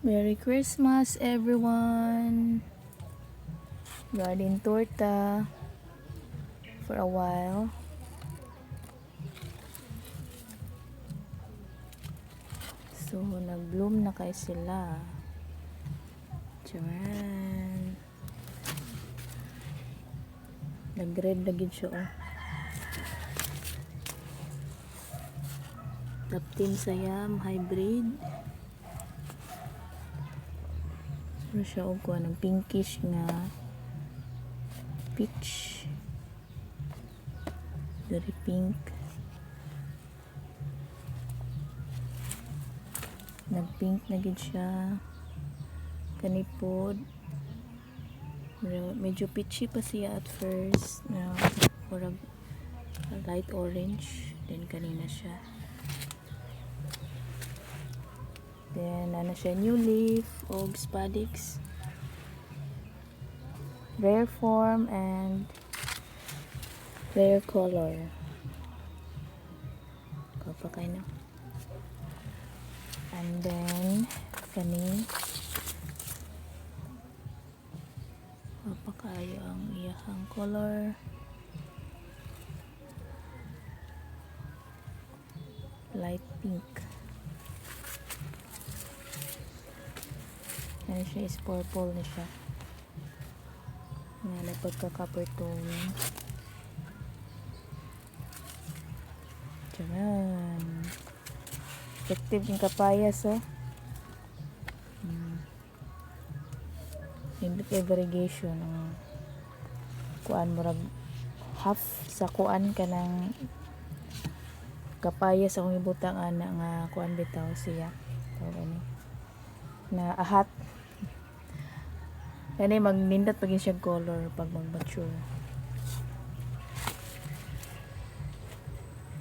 Merry Christmas, everyone! Garden torta for a while. So, nag-bloom na kay sila. Tiyan. Nag-red na gid siya, oh. Taptim Sayam Hybrid. Ano siya og kuha ng pinkish nga peach. Very pink. Nag-pink na gid siya. Kanipod. Medyo- peachy pa siya at first. Na murag light orange. Then kanina siya. Then, ano siya, new leaf of spadix. Rare form and rare color. Kapa kayo na. And then, kani. Kapa kayo ang iyahang color. Light pink. Ano siya is purple na siya. Nga nagpagka-copper tone. Tiyan. Effective yung kapayas, oh. Hmm. Kay variegation ang kuan mo rag half sa kuan ka ng kapayas akong ibutang ana nga kuan bitaw siya. Tawag ni na ahat Kani magnindot pag siya color pag mag-mature.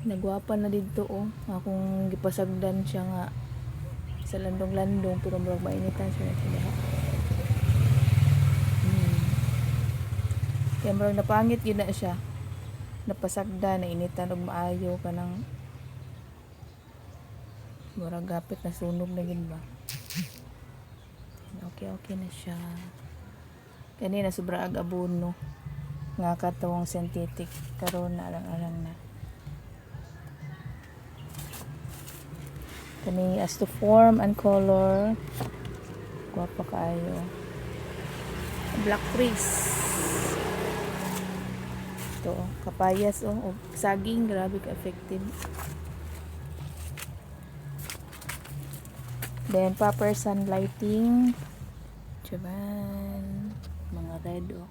Nagwapa na dito oh. Akong gipasagdan siya nga sa landong-landong pero murag mainitan siya na siya. Hmm. Kaya murag napangit yun na siya. Napasagda na initan og maayo kanang murag gapit na sunog na gid ba. Okay, okay na siya. Kanina sobra ag abono nga katawang synthetic karon na alang-alang na. Kani as to form and color guwapa kaayo. Black trees. Ito, kapayas oh, oh, saging grabe ka effective. Then proper sunlighting. Japan. Mga red oh.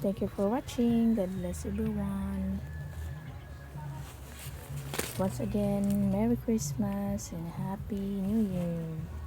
Thank you for watching. God bless everyone. Once again, Merry Christmas and Happy New Year.